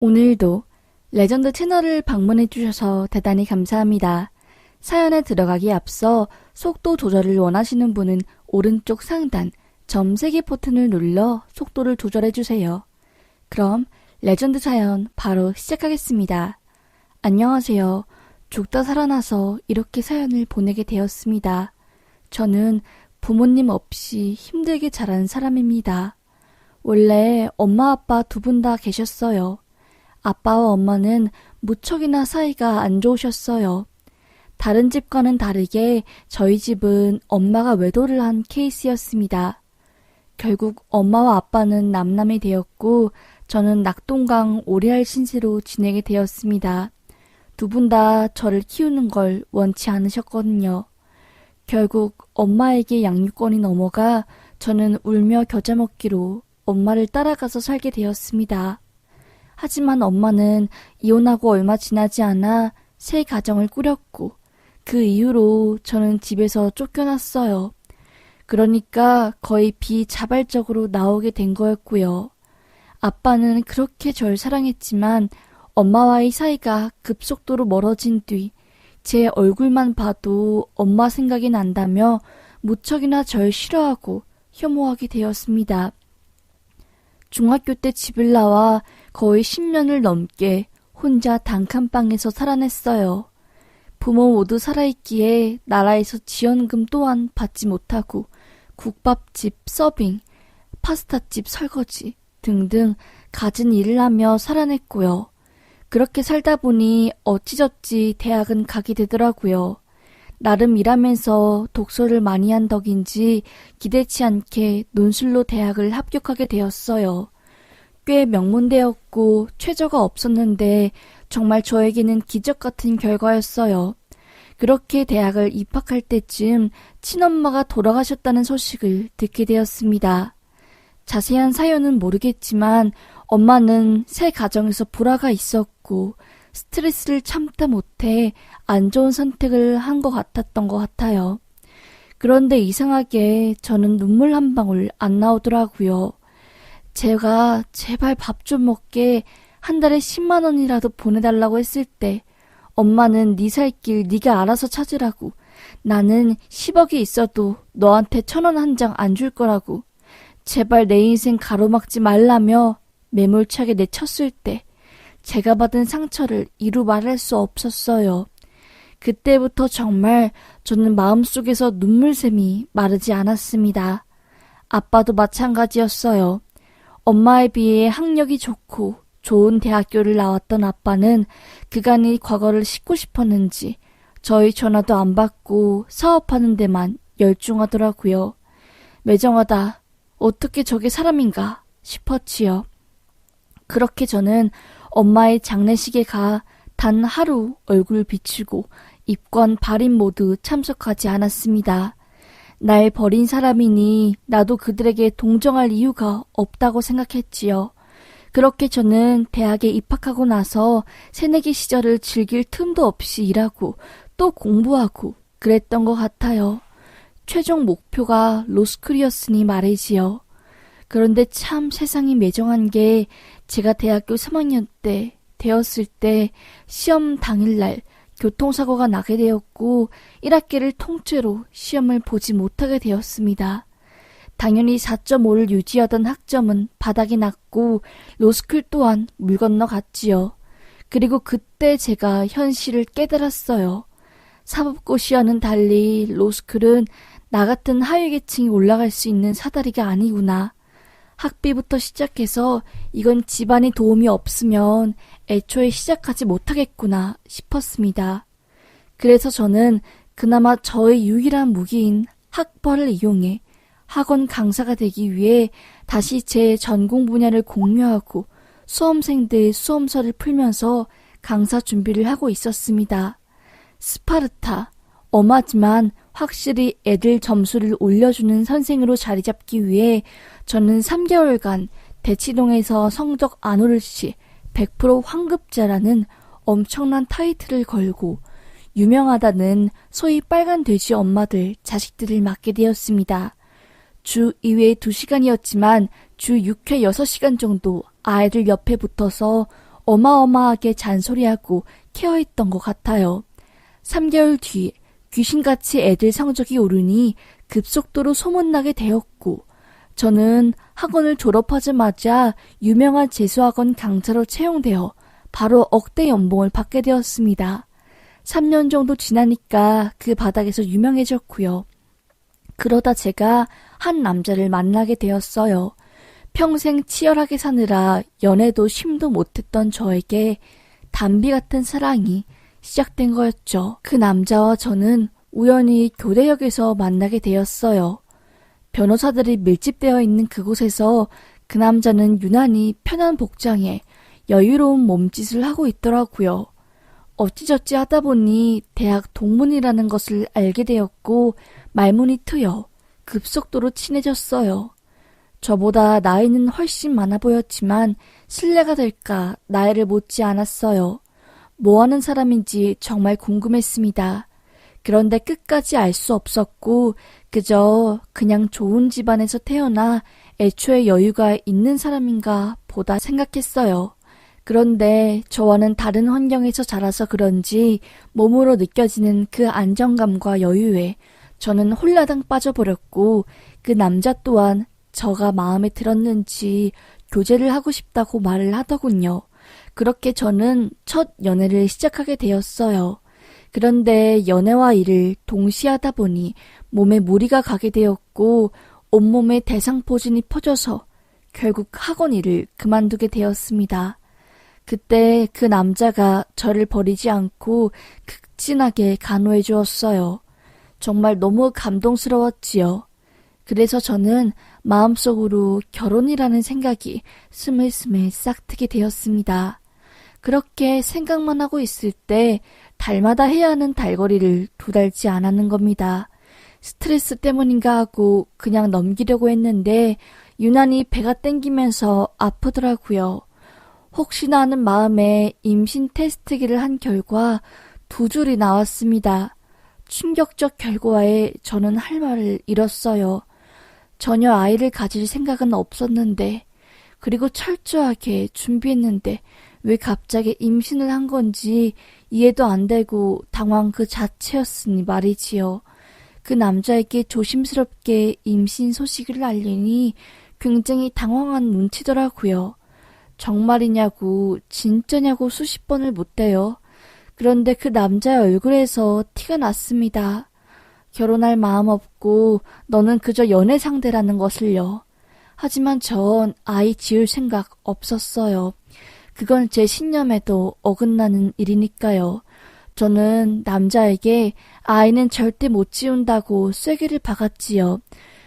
오늘도 레전드 채널을 방문해 주셔서 대단히 감사합니다. 사연에 들어가기에 앞서 속도 조절을 원하시는 분은 오른쪽 상단 점 3개 버튼을 눌러 속도를 조절해 주세요. 그럼 레전드 사연 바로 시작하겠습니다. 안녕하세요. 죽다 살아나서 이렇게 사연을 보내게 되었습니다. 저는 부모님 없이 힘들게 자란 사람입니다. 원래 엄마 아빠 두 분 다 계셨어요. 아빠와 엄마는 무척이나 사이가 안 좋으셨어요. 다른 집과는 다르게 저희 집은 엄마가 외도를 한 케이스였습니다. 결국 엄마와 아빠는 남남이 되었고 저는 낙동강 오래할 신세로 지내게 되었습니다. 두 분 다 저를 키우는 걸 원치 않으셨거든요. 결국 엄마에게 양육권이 넘어가 저는 울며 겨자 먹기로 엄마를 따라가서 살게 되었습니다. 하지만 엄마는 이혼하고 얼마 지나지 않아 새 가정을 꾸렸고 그 이후로 저는 집에서 쫓겨났어요. 그러니까 거의 비자발적으로 나오게 된 거였고요. 아빠는 그렇게 절 사랑했지만 엄마와의 사이가 급속도로 멀어진 뒤 제 얼굴만 봐도 엄마 생각이 난다며 무척이나 절 싫어하고 혐오하게 되었습니다. 중학교 때 집을 나와 거의 10년을 넘게 혼자 단칸방에서 살아냈어요. 부모 모두 살아있기에 나라에서 지원금 또한 받지 못하고 국밥집 서빙, 파스타집 설거지 등등 갖은 일을 하며 살아냈고요. 그렇게 살다 보니 어찌저찌 대학은 가게 되더라고요. 나름 일하면서 독서를 많이 한 덕인지 기대치 않게 논술로 대학을 합격하게 되었어요. 꽤 명문대였고 최저가 없었는데 정말 저에게는 기적 같은 결과였어요. 그렇게 대학을 입학할 때쯤 친엄마가 돌아가셨다는 소식을 듣게 되었습니다. 자세한 사연은 모르겠지만 엄마는 새 가정에서 불화가 있었고 스트레스를 참다 못해 안 좋은 선택을 한 것 같았던 것 같아요. 그런데 이상하게 저는 눈물 한 방울 안 나오더라고요. 제가 제발 밥 좀 먹게 한 달에 10만 원이라도 보내달라고 했을 때 엄마는 네 살 길 네가 알아서 찾으라고 나는 10억이 있어도 너한테 천 원 한 장 안 줄 거라고 제발 내 인생 가로막지 말라며 매몰차게 내쳤을 때 제가 받은 상처를 이루 말할 수 없었어요. 그때부터 정말 저는 마음속에서 눈물샘이 마르지 않았습니다. 아빠도 마찬가지였어요. 엄마에 비해 학력이 좋고 좋은 대학교를 나왔던 아빠는 그간의 과거를 씻고 싶었는지 저희 전화도 안 받고 사업하는 데만 열중하더라고요. 매정하다. 어떻게 저게 사람인가 싶었지요. 그렇게 저는 엄마의 장례식에 가 단 하루 얼굴 비추고 입관 발인 모두 참석하지 않았습니다. 날 버린 사람이니 나도 그들에게 동정할 이유가 없다고 생각했지요. 그렇게 저는 대학에 입학하고 나서 새내기 시절을 즐길 틈도 없이 일하고 또 공부하고 그랬던 것 같아요. 최종 목표가 로스쿨이었으니 말이지요. 그런데 참 세상이 매정한 게 제가 대학교 3학년 때 되었을 때 시험 당일날 교통사고가 나게 되었고 1학기를 통째로 시험을 보지 못하게 되었습니다. 당연히 4.5를 유지하던 학점은 바닥이 났고 로스쿨 또한 물 건너 갔지요. 그리고 그때 제가 현실을 깨달았어요. 사법고시와는 달리 로스쿨은 나 같은 하위 계층이 올라갈 수 있는 사다리가 아니구나. 학비부터 시작해서 이건 집안의 도움이 없으면 애초에 시작하지 못하겠구나 싶었습니다. 그래서 저는 그나마 저의 유일한 무기인 학벌을 이용해 학원 강사가 되기 위해 다시 제 전공 분야를 공유하고 수험생들 수험서를 풀면서 강사 준비를 하고 있었습니다. 스파르타, 엄하지만 확실히 애들 점수를 올려주는 선생으로 자리 잡기 위해 저는 3개월간 대치동에서 성적 안 오를 시 100% 황급자라는 엄청난 타이틀을 걸고 유명하다는 소위 빨간 돼지 엄마들 자식들을 맡게 되었습니다. 주 2회 2시간이었지만 주 6회 6시간 정도 아이들 옆에 붙어서 어마어마하게 잔소리하고 케어했던 것 같아요. 3개월 뒤 귀신같이 애들 성적이 오르니 급속도로 소문나게 되었고 저는 학원을 졸업하자마자 유명한 재수학원 강사로 채용되어 바로 억대 연봉을 받게 되었습니다. 3년 정도 지나니까 그 바닥에서 유명해졌고요. 그러다 제가 한 남자를 만나게 되었어요. 평생 치열하게 사느라 연애도 쉼도 못했던 저에게 담비 같은 사랑이 시작된 거였죠. 그 남자와 저는 우연히 교대역에서 만나게 되었어요. 변호사들이 밀집되어 있는 그곳에서 그 남자는 유난히 편한 복장에 여유로운 몸짓을 하고 있더라고요. 어찌저찌 하다 보니 대학 동문이라는 것을 알게 되었고 말문이 트여 급속도로 친해졌어요. 저보다 나이는 훨씬 많아 보였지만 신뢰가 될까 나이를 묻지 않았어요. 뭐 하는 사람인지 정말 궁금했습니다. 그런데 끝까지 알 수 없었고 그저 그냥 좋은 집안에서 태어나 애초에 여유가 있는 사람인가 보다 생각했어요. 그런데 저와는 다른 환경에서 자라서 그런지 몸으로 느껴지는 그 안정감과 여유에 저는 홀라당 빠져버렸고 그 남자 또한 저가 마음에 들었는지 교제를 하고 싶다고 말을 하더군요. 그렇게 저는 첫 연애를 시작하게 되었어요. 그런데 연애와 일을 동시에 하다 보니 몸에 무리가 가게 되었고 온몸에 대상포진이 퍼져서 결국 학원 일을 그만두게 되었습니다. 그때 그 남자가 저를 버리지 않고 극진하게 간호해 주었어요. 정말 너무 감동스러웠지요. 그래서 저는 마음속으로 결혼이라는 생각이 스물스물 싹 트게 되었습니다. 그렇게 생각만 하고 있을 때 달마다 해야 하는 달거리를 두 달치 안 하는 겁니다. 스트레스 때문인가 하고 그냥 넘기려고 했는데 유난히 배가 땡기면서 아프더라고요. 혹시나 하는 마음에 임신 테스트기를 한 결과 두 줄이 나왔습니다. 충격적 결과에 저는 할 말을 잃었어요. 전혀 아이를 가질 생각은 없었는데, 그리고 철저하게 준비했는데, 왜 갑자기 임신을 한 건지 이해도 안 되고 당황 그 자체였으니 말이지요. 그 남자에게 조심스럽게 임신 소식을 알리니 굉장히 당황한 눈치더라고요. 정말이냐고, 진짜냐고 수십 번을 묻대요. 그런데 그 남자의 얼굴에서 티가 났습니다. 결혼할 마음 없고 너는 그저 연애 상대라는 것을요. 하지만 전 아이 지을 생각 없었어요. 그건 제 신념에도 어긋나는 일이니까요. 저는 남자에게 아이는 절대 못 지운다고 쐐기를 박았지요.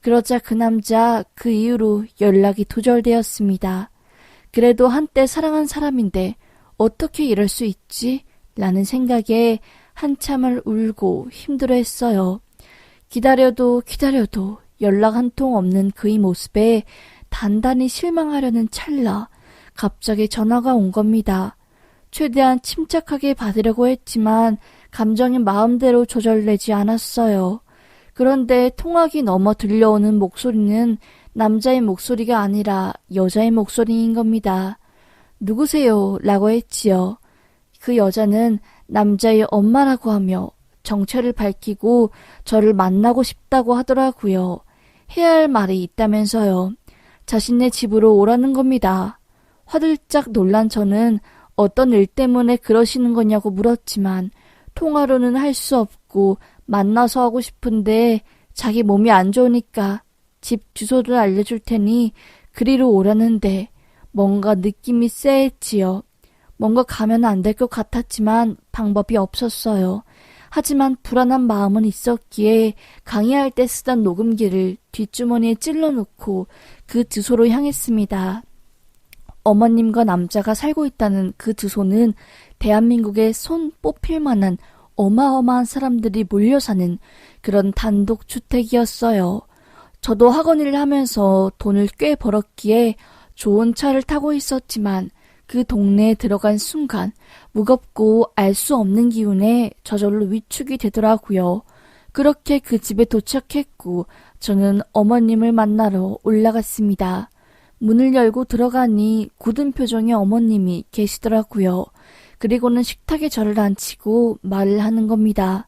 그러자 그 남자 그 이후로 연락이 두절되었습니다. 그래도 한때 사랑한 사람인데 어떻게 이럴 수 있지? 라는 생각에 한참을 울고 힘들어 했어요. 기다려도 기다려도 연락 한 통 없는 그의 모습에 단단히 실망하려는 찰나 갑자기 전화가 온 겁니다. 최대한 침착하게 받으려고 했지만 감정이 마음대로 조절되지 않았어요. 그런데 통화기 넘어 들려오는 목소리는 남자의 목소리가 아니라 여자의 목소리인 겁니다. 누구세요? 라고 했지요. 그 여자는 남자의 엄마라고 하며 정체를 밝히고 저를 만나고 싶다고 하더라고요. 해야 할 말이 있다면서요. 자신의 집으로 오라는 겁니다. 화들짝 놀란 저는 어떤 일 때문에 그러시는 거냐고 물었지만 통화로는 할 수 없고 만나서 하고 싶은데 자기 몸이 안 좋으니까 집 주소를 알려줄 테니 그리로 오라는데 뭔가 느낌이 쎄했지요. 뭔가 가면 안 될 것 같았지만 방법이 없었어요. 하지만 불안한 마음은 있었기에 강의할 때 쓰던 녹음기를 뒷주머니에 찔러 놓고 그 주소로 향했습니다. 어머님과 남자가 살고 있다는 그 주소는 대한민국의 손 뽑힐 만한 어마어마한 사람들이 몰려 사는 그런 단독 주택이었어요. 저도 학원 일을 하면서 돈을 꽤 벌었기에 좋은 차를 타고 있었지만 그 동네에 들어간 순간 무겁고 알 수 없는 기운에 저절로 위축이 되더라고요. 그렇게 그 집에 도착했고 저는 어머님을 만나러 올라갔습니다. 문을 열고 들어가니 굳은 표정의 어머님이 계시더라고요. 그리고는 식탁에 저를 앉히고 말을 하는 겁니다.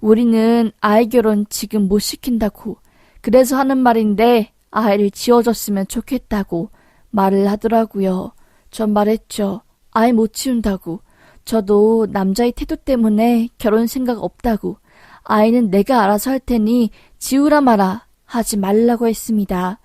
우리는 아이 결혼 지금 못 시킨다고. 그래서 하는 말인데 아이를 지어줬으면 좋겠다고 말을 하더라고요. 전 말했죠. 아이 못 치운다고. 저도 남자의 태도 때문에 결혼 생각 없다고. 아이는 내가 알아서 할 테니 지우라 마라 하지 말라고 했습니다.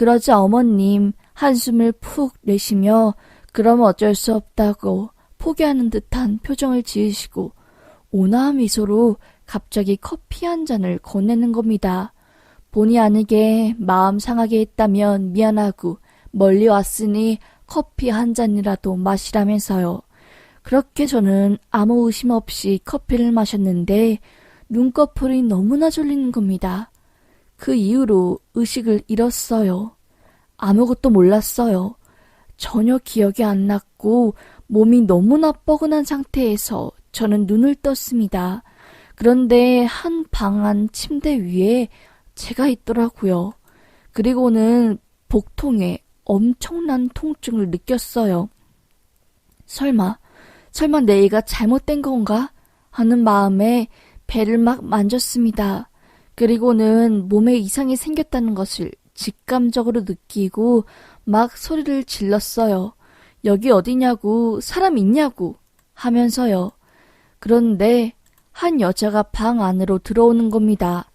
그러자 어머님 한숨을 푹 내쉬며 그럼 어쩔 수 없다고 포기하는 듯한 표정을 지으시고 온화한 미소로 갑자기 커피 한 잔을 건네는 겁니다. 본의 아니게 마음 상하게 했다면 미안하고 멀리 왔으니 커피 한 잔이라도 마시라면서요. 그렇게 저는 아무 의심 없이 커피를 마셨는데 눈꺼풀이 너무나 졸리는 겁니다. 그 이후로 의식을 잃었어요. 아무것도 몰랐어요. 전혀 기억이 안 났고 몸이 너무나 뻐근한 상태에서 저는 눈을 떴습니다. 그런데 한 방 안 침대 위에 제가 있더라고요. 그리고는 복통에 엄청난 통증을 느꼈어요. 설마, 설마 내가 잘못된 건가? 하는 마음에 배를 막 만졌습니다. 그리고는 몸에 이상이 생겼다는 것을 직감적으로 느끼고 막 소리를 질렀어요. 여기 어디냐고, 사람 있냐고 하면서요. 그런데 한 여자가 방 안으로 들어오는 겁니다.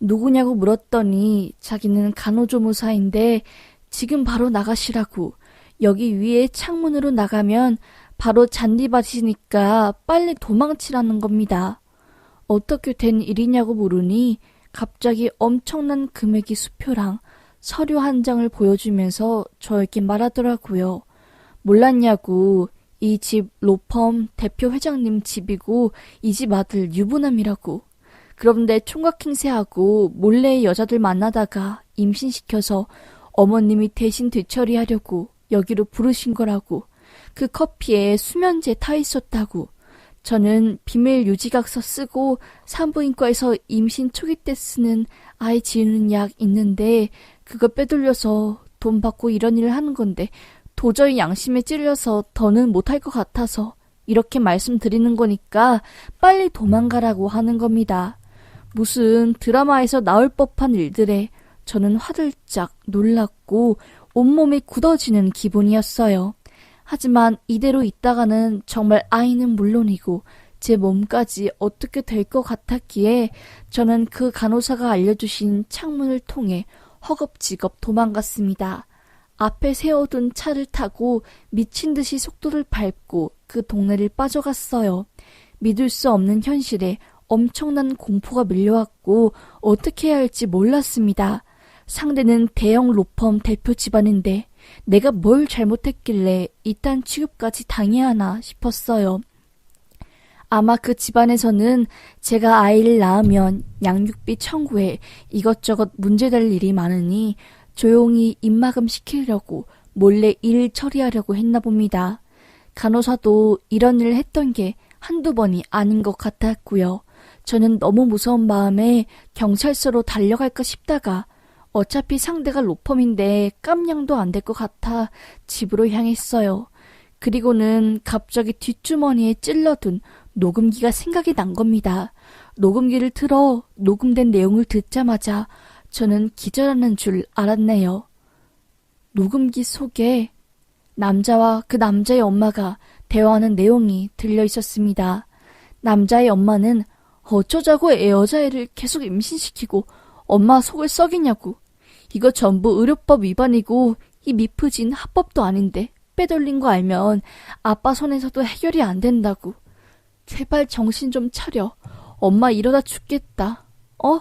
누구냐고 물었더니 자기는 간호조무사인데 지금 바로 나가시라고 여기 위에 창문으로 나가면 바로 잔디밭이니까 빨리 도망치라는 겁니다. 어떻게 된 일이냐고 물으니 갑자기 엄청난 금액의 수표랑 서류 한 장을 보여주면서 저에게 말하더라고요. 몰랐냐고. 이 집 로펌 대표 회장님 집이고 이 집 아들 유부남이라고. 그런데 총각 행세하고 몰래 여자들 만나다가 임신시켜서 어머님이 대신 되처리하려고 여기로 부르신 거라고. 그 커피에 수면제 타 있었다고. 저는 비밀 유지각서 쓰고 산부인과에서 임신 초기 때 쓰는 아이 지우는 약 있는데 그거 빼돌려서 돈 받고 이런 일을 하는 건데 도저히 양심에 찔려서 더는 못할 것 같아서 이렇게 말씀드리는 거니까 빨리 도망가라고 하는 겁니다. 무슨 드라마에서 나올 법한 일들에 저는 화들짝 놀랐고 온몸이 굳어지는 기분이었어요. 하지만 이대로 있다가는 정말 아이는 물론이고 제 몸까지 어떻게 될 것 같았기에 저는 그 간호사가 알려주신 창문을 통해 허겁지겁 도망갔습니다. 앞에 세워둔 차를 타고 미친 듯이 속도를 밟고 그 동네를 빠져갔어요. 믿을 수 없는 현실에 엄청난 공포가 밀려왔고 어떻게 해야 할지 몰랐습니다. 상대는 대형 로펌 대표 집안인데 내가 뭘 잘못했길래 이딴 취급까지 당해야 하나 싶었어요. 아마 그 집안에서는 제가 아이를 낳으면 양육비 청구에 이것저것 문제될 일이 많으니 조용히 입막음 시키려고 몰래 일 처리하려고 했나 봅니다. 간호사도 이런 일을 했던 게 한두 번이 아닌 것 같았고요. 저는 너무 무서운 마음에 경찰서로 달려갈까 싶다가 어차피 상대가 로펌인데 깜냥도 안 될 것 같아 집으로 향했어요. 그리고는 갑자기 뒷주머니에 찔러둔 녹음기가 생각이 난 겁니다. 녹음기를 틀어 녹음된 내용을 듣자마자 저는 기절하는 줄 알았네요. 녹음기 속에 남자와 그 남자의 엄마가 대화하는 내용이 들려 있었습니다. 남자의 엄마는 어쩌자고 애 여자애를 계속 임신시키고 엄마 속을 썩이냐고 이거 전부 의료법 위반이고 이 미프진 합법도 아닌데 빼돌린 거 알면 아빠 손에서도 해결이 안 된다고. 제발 정신 좀 차려. 엄마 이러다 죽겠다. 어?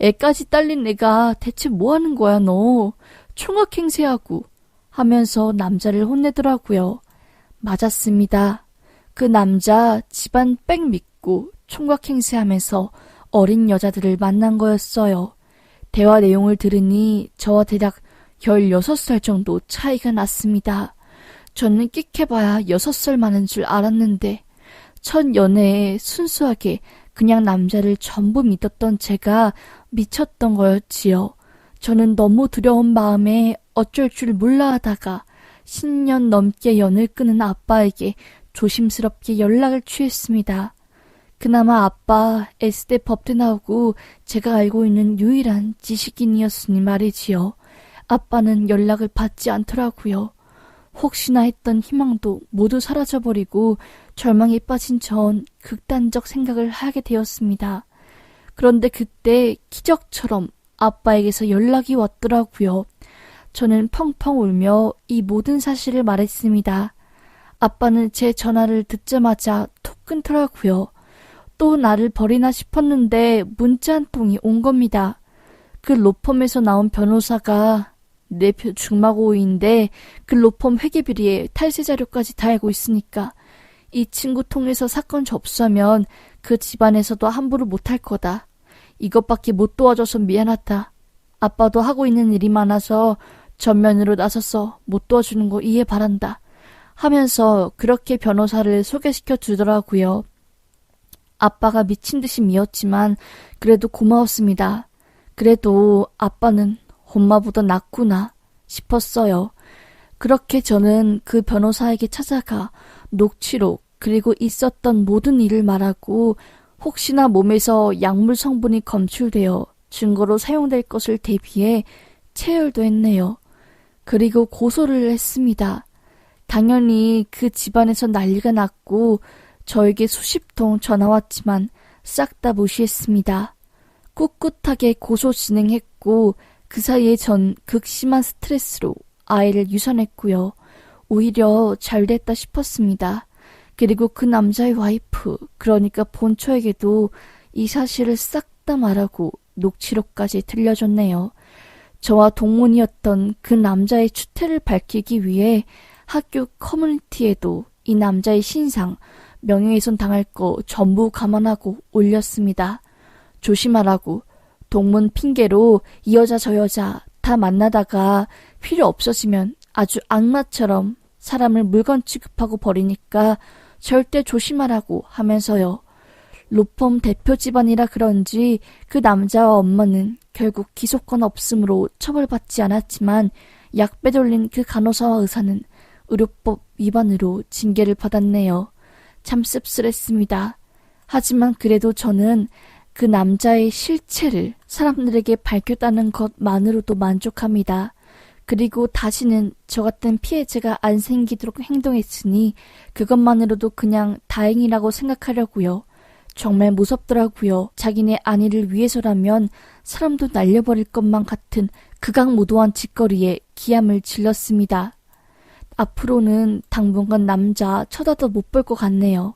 애까지 딸린 내가 대체 뭐 하는 거야, 너? 총각 행세하고. 하면서 남자를 혼내더라고요. 맞았습니다. 그 남자 집안 빽 믿고 총각 행세하면서 어린 여자들을 만난 거였어요. 대화 내용을 들으니 저와 대략 16살 정도 차이가 났습니다. 저는 끽해봐야 6살 많은 줄 알았는데 첫 연애에 순수하게 그냥 남자를 전부 믿었던 제가 미쳤던 거였지요. 저는 너무 두려운 마음에 어쩔 줄 몰라 하다가 10년 넘게 연을 끊은 아빠에게 조심스럽게 연락을 취했습니다. 그나마 아빠 S대 법대 나오고 제가 알고 있는 유일한 지식인이었으니 말이지요. 아빠는 연락을 받지 않더라고요. 혹시나 했던 희망도 모두 사라져버리고 절망에 빠진 전 극단적 생각을 하게 되었습니다. 그런데 그때 기적처럼 아빠에게서 연락이 왔더라고요. 저는 펑펑 울며 이 모든 사실을 말했습니다. 아빠는 제 전화를 듣자마자 톡 끊더라고요. 또 나를 버리나 싶었는데 문자 한 통이 온 겁니다. 그 로펌에서 나온 변호사가 내 중마고인데 그 로펌 회계비리에 탈세 자료까지 다 알고 있으니까 이 친구 통해서 사건 접수하면 그 집안에서도 함부로 못할 거다. 이것밖에 못 도와줘서 미안하다. 아빠도 하고 있는 일이 많아서 전면으로 나서서 못 도와주는 거 이해 바란다. 하면서 그렇게 변호사를 소개시켜 주더라고요. 아빠가 미친 듯이 미웠지만 그래도 고마웠습니다. 그래도 아빠는 엄마보다 낫구나 싶었어요. 그렇게 저는 그 변호사에게 찾아가 녹취록 그리고 있었던 모든 일을 말하고 혹시나 몸에서 약물 성분이 검출되어 증거로 사용될 것을 대비해 체열도 했네요. 그리고 고소를 했습니다. 당연히 그 집안에서 난리가 났고 저에게 수십 통 전화 왔지만 싹 다 무시했습니다. 꿋꿋하게 고소 진행했고 그 사이에 전 극심한 스트레스로 아이를 유산했고요. 오히려 잘 됐다 싶었습니다. 그리고 그 남자의 와이프, 그러니까 본초에게도 이 사실을 싹 다 말하고 녹취록까지 들려줬네요. 저와 동문이었던 그 남자의 추태를 밝히기 위해 학교 커뮤니티에도 이 남자의 신상, 명예훼손 당할 거 전부 감안하고 올렸습니다. 조심하라고 동문 핑계로 이 여자 저 여자 다 만나다가 필요 없어지면 아주 악마처럼 사람을 물건 취급하고 버리니까 절대 조심하라고 하면서요. 로펌 대표 집안이라 그런지 그 남자와 엄마는 결국 기소권 없음으로 처벌받지 않았지만 약 빼돌린 그 간호사와 의사는 의료법 위반으로 징계를 받았네요. 참 씁쓸했습니다. 하지만 그래도 저는 그 남자의 실체를 사람들에게 밝혔다는 것만으로도 만족합니다. 그리고 다시는 저 같은 피해자가 안 생기도록 행동했으니 그것만으로도 그냥 다행이라고 생각하려고요. 정말 무섭더라고요. 자기네 아내를 위해서라면 사람도 날려버릴 것만 같은 극악무도한 짓거리에 기함을 질렀습니다. 앞으로는 당분간 남자 쳐다도 못 볼 것 같네요.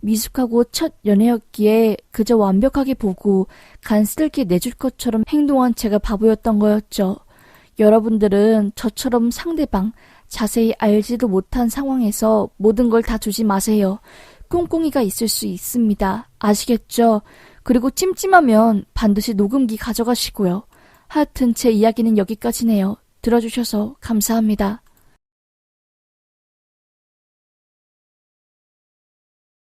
미숙하고 첫 연애였기에 그저 완벽하게 보고 간쓸게 내줄 것처럼 행동한 제가 바보였던 거였죠. 여러분들은 저처럼 상대방 자세히 알지도 못한 상황에서 모든 걸 다 주지 마세요. 꿍꿍이가 있을 수 있습니다. 아시겠죠? 그리고 찜찜하면 반드시 녹음기 가져가시고요. 하여튼 제 이야기는 여기까지네요. 들어주셔서 감사합니다.